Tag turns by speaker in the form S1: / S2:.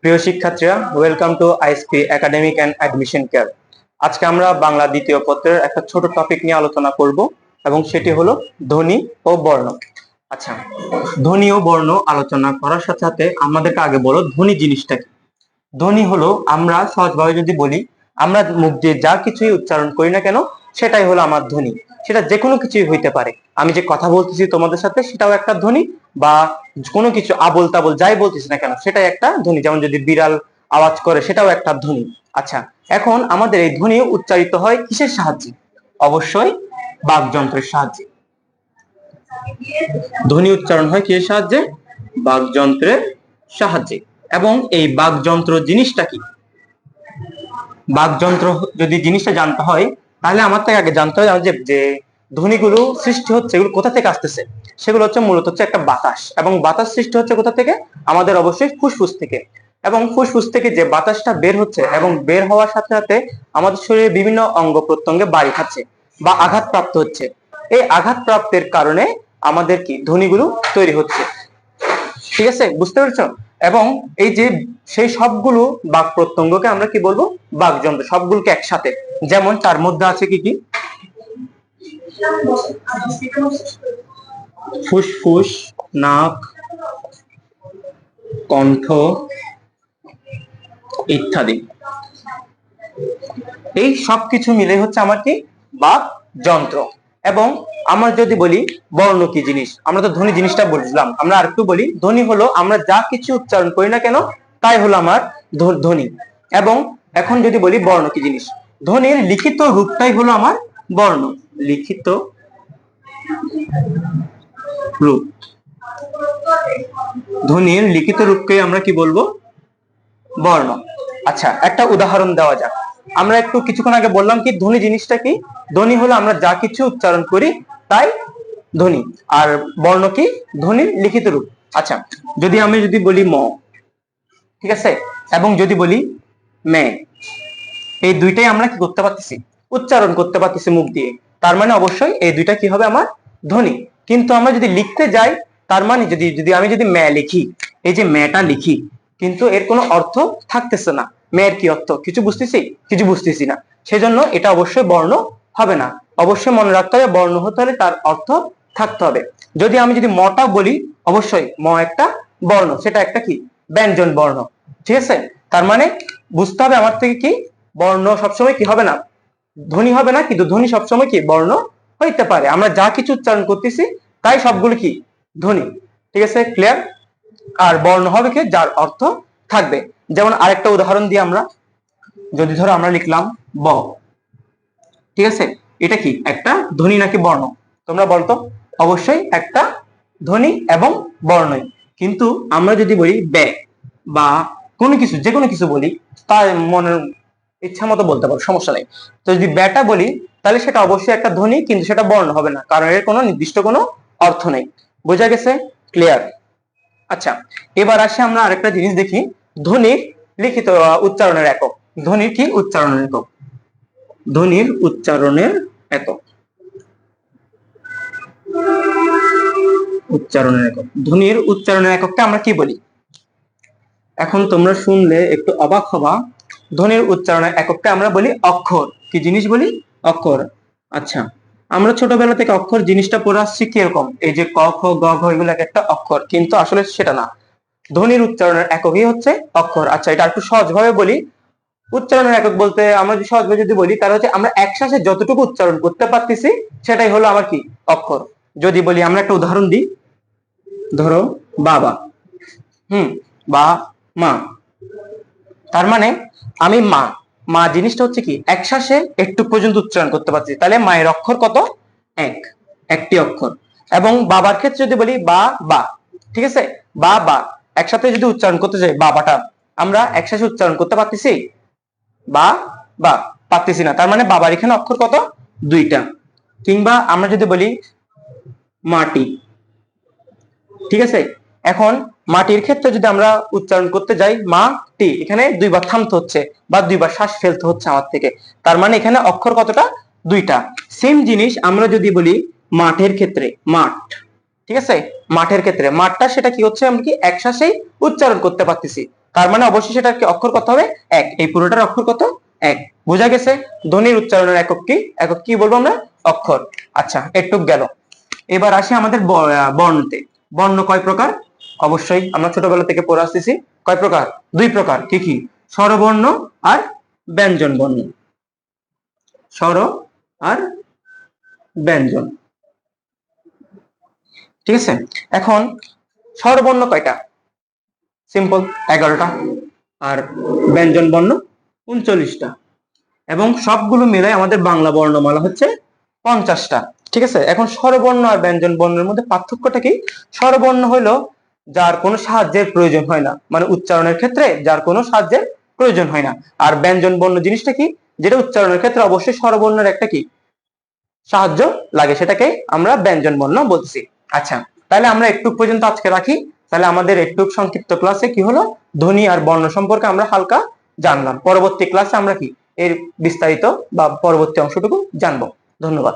S1: প্রিয় শিক্ষার্থীরা welcome to ISP academic and admission care আজকে আমরা বাংলা দ্বিতীয় পত্রের একটা ছোট টপিক নিয়ে আলোচনা করব এবং সেটি হলো ধ্বনি ও বর্ণ। আচ্ছা ধ্বনি ও বর্ণ আলোচনা করার সাথে সাথে আমাদেরকে আগে বলো ধ্বনি জিনিসটা কি? ধ্বনি হলো আমরা সহজভাবে যদি বলি, আমরা মুখ দিয়ে যা কিছুই উচ্চারণ করি না কেন সেটাই হলো আমার ধ্বনি। সেটা যে কোনো কিছুই হইতে পারে। আমি যে কথা বলতেছি তোমাদের সাথে, সেটাও একটা ধ্বনি বা কোনো কিছু আবল তাবল যাই বলতেছি না কেন, সেটাই একটা ধ্বনি। যেমন যদি বিড়াল আওয়াজ করে, সেটাও একটা ধ্বনি। আচ্ছা এখন আমাদের এই ধ্বনি উচ্চারিত হয় কিসের সাহায্যে? অবশ্যই বাকযন্ত্রের সাহায্যে। ধ্বনি উচ্চারণ হয় কিসের সাহায্যে? বাকযন্ত্রের সাহায্যে। এবং এই বাকযন্ত্র জিনিসটা কি? বাকযন্ত্র যদি জিনিসটা জানতে হয় তাহলে আমার থেকে আগে জানতে যে যে ধ্বনিগুলো সৃষ্টি হচ্ছে, এগুলো কোথা থেকে আসতেছে? সেগুলো হচ্ছে মূলত হচ্ছে একটা বাতাস এবং বাতাস সৃষ্টি হচ্ছে কোথা থেকে? আমাদের অবশ্যই ফুসফুস থেকে। এবং ফুসফুস থেকে যে বাতাসটা বের হচ্ছে এবং বের হওয়ার সাথে সাথে আমাদের শরীরে বিভিন্ন অঙ্গ প্রত্যঙ্গে বাড়ি খাচ্ছে বা আঘাত প্রাপ্ত হচ্ছে। এই আঘাত প্রাপ্তের কারণে আমাদের কি? ধ্বনিগুলো তৈরি হচ্ছে। ঠিক আছে? বুঝতে পেরেছ? এবং এই যে সেই সবগুলো বাক প্রত্যঙ্গকে আমরা কি বলব? বাকযন্ত্র, সবগুলোকে একসাথে। যেমন তার মধ্যে আছে কি কি? ফুসফুস, নাক, কণ্ঠ ইত্যাদি। এই সবকিছু মিলে হচ্ছে আমার কি? বাক যন্ত্র এবং আমরা যদি বলি বর্ণ কি জিনিস? আমরা তো ধ্বনি জিনিসটা বুঝলাম। আমরা আর একটু বলি, ধ্বনি হলো আমরা যা কিছু উচ্চারণ করি না কেন, তাই হলো আমার ধ্ব- ধ্বনি। এবং এখন যদি বলি বর্ণ কি জিনিস? ধ্বনির লিখিত রূপটাই হলো আমার বর্ণ। লিখিত রূপ। ধ্বনির লিখিত রূপকে আমরা কি বলব? বর্ণ। আচ্ছা একটা উদাহরণ দেওয়া যাক। আমরা একটু কিছুক্ষণ আগে বললাম কি, ধ্বনি জিনিসটা কি? ধ্বনি হলো আমরা যা কিছু উচ্চারণ করি তাই ধ্বনি। আর বর্ণ কি? ধ্বনির লিখিত রূপ। আচ্ছা যদি আমি যদি বলি ম, ঠিক আছে? এবং যদি বলি মে, এই দুইটাই আমরা কি করতে পারতেছি? উচ্চারণ করতে পারতেছি মুখ দিয়ে। তার মানে অবশ্যই এই দুইটা কি হবে আমার? ধ্বনি। কিন্তু আমরা যদি লিখতে যাই, তার মানে যদি যদি আমি যদি ম্যা লিখি, এই যে ম্যাটা লিখি, কিন্তু এর কোনো অর্থ থাকতেছে না। মেয়ের কি অর্থ? কিছু বুঝতেছি? কিছু বুঝতেছি না। সেজন্য এটা অবশ্যই বর্ণ হবে না। অবশ্যই মনে রাখতে হবে, বর্ণ হতে হলে তার অর্থ থাকতে হবে। যদি আমি যদি মটা বলি, অবশ্যই ম একটা বর্ণ। সেটা একটা কি? ব্যঞ্জন বর্ণ। ঠিক আছে? তার মানে বুঝতে হবে আমার থেকে কি? বর্ণ সবসময় কি হবে না? ধ্বনি হবে না, কিন্তু ধ্বনি সবসময় কি? বর্ণ হইতে পারে। আমরা যা কিছু উচ্চারণ করতেছি, তাই সবগুলো কি? ধ্বনি। ঠিক আছে? ক্লিয়ার আর বর্ণ হবে কি? যার অর্থ থাকবে। যেমন আরেকটা উদাহরণ দিয়ে আমরা। যদি ধরো আমরা লিখলাম ব। ঠিক আছে? এটা কি? একটা ধ্বনি নাকি বর্ণ? তোমরা বলতো? অবশ্যই একটা ধ্বনি এবং বর্ণই। কিন্তু আমরা যদি বলি ব্যয় বা কোনো কিছু, যে কোনো কিছু বলি, তার মনের ইচ্ছা মতো বলতে পারো, সমস্যা নেই। তো যদি ব্যাটা বলি, তাহলে সেটা অবশ্যই একটা ধ্বনি, কিন্তু সেটা বর্ণ হবে না, কারণ এর কোনো নির্দিষ্ট কোনো অর্থ নেই। বোঝা গেছে? ক্লিয়ার আচ্ছা এবার আসি আমরা আরেকটা জিনিস দেখি। ধ্বনির লিখিত উচ্চারণের একক। ধ্বনির কি উচ্চারণের একক? ধ্বনির উচ্চারণের একক। উচ্চারণের একক। ধ্বনির উচ্চারণের এককটা আমরা কি বলি? এখন তোমরা শুনলে একটু অবাক হবা। ধ্বনির উচ্চারণের এককটা আমরা বলি অক্ষর। কি জিনিস বলি? অক্ষর। আচ্ছা আমরা ছোটবেলা থেকে অক্ষর জিনিসটা পড়ে আসছি কীরকম? এই যে ক, খ, গ, ঘ এগুলো একটা অক্ষর, কিন্তু আসলে সেটা না। ধ্বনির উচ্চারণের এককই হচ্ছে অক্ষর। আচ্ছা এটা একটু সহজভাবে বলি। উচ্চারণের একক বলতে আমরা যদি সহজভাবে যদি বলি তাহলে হচ্ছে আমরা একসাথে যতটুকু উচ্চারণ করতে পারতেছি, সেটাই হলো আমার কি? অক্ষর। যদি বলি, আমরা একটা উদাহরণ দিই। ধরো, বাবা। হুম, বা, মা। তার মানে আমি মা। মা জিনিসটা হচ্ছে কি? এক শ্বাসে একটু পর্যন্ত উচ্চারণ করতে পারছি তাহলে মায়ের অক্ষর কত? এক। একটি অক্ষর। এবং বাবার ক্ষেত্রে যদি বলি, বা বা। ঠিক আছে? বা বা। একসাথে যদি উচ্চারণ করতে চাই বাবাটা, আমরা একসাথে উচ্চারণ করতে পারতেছি? বা বা, পারতেছি না। তার মানে বাবার এখানে অক্ষর কত? দুইটা। কিংবা আমরা যদি বলি মাটি। ঠিক আছে? এখন মাটির ক্ষেত্রে যদি আমরা উচ্চারণ করতে যাই মা টি এখানে দুইবার থামতে হচ্ছে বা দুইবার শ্বাস ফেলতে হচ্ছে আমার থেকে। তার মানে এখানে অক্ষর কতটা? দুইটা। সেম জিনিস আমরা যদি বলি মাঠের ক্ষেত্রে, মাঠ। ঠিক আছে? মাঠের ক্ষেত্রে। মাঠটা সেটা কি হচ্ছে? আমরা কি একশ্বাসেই উচ্চারণ করতে পারতেছি। তার মানে অবশ্যই সেটার কি অক্ষর কত হবে? এক। এই পুরোটার অক্ষর কত? এক। বোঝা গেছে? ধ্বনির উচ্চারণের একক কি? একক কি বলব আমরা? অক্ষর। আচ্ছা একটুক গেল। এবার আসি আমাদের বর্ণতে। বর্ণ কয় প্রকার? অবশ্যই আমরা ছোটবেলা থেকে পড়ে আসতেছি। কয় প্রকার? দুই প্রকার। কি কি? স্বরবর্ণ আর ব্যঞ্জন বর্ণ। স্বর আর ব্যঞ্জন। ঠিক আছে? এখন স্বরবর্ণ কয়টা? সিম্পল এগারোটা। আর ব্যঞ্জন বর্ণ উনচল্লিশটা। এবং সবগুলো মিলে আমাদের বাংলা বর্ণমালা হচ্ছে পঞ্চাশটা। ঠিক আছে? এখন স্বরবর্ণ আর ব্যঞ্জন বর্ণের মধ্যে পার্থক্যটা কি? স্বরবর্ণ হলো যার কোনো সাহায্যের প্রয়োজন হয় না। মানে উচ্চারণের ক্ষেত্রে যার কোনো সাহায্যের প্রয়োজন হয় না। আর ব্যঞ্জন বর্ণ জিনিসটা কি? যেটা উচ্চারণের ক্ষেত্রে অবশ্যই স্বরবর্ণের একটা কি? সাহায্য লাগে। সেটাকে আমরা ব্যঞ্জন বর্ণ বলছি আচ্ছা তাহলে আমরা একটু পর্যন্ত আজকে রাখি। তাহলে আমাদের একটু সংক্ষিপ্ত ক্লাসে কি হলো? ধ্বনি আর বর্ণ সম্পর্কে আমরা হালকা জানলাম। পরবর্তী ক্লাসে আমরা কি? এর বিস্তারিত বা পরবর্তী অংশটুকু জানব। ধন্যবাদ।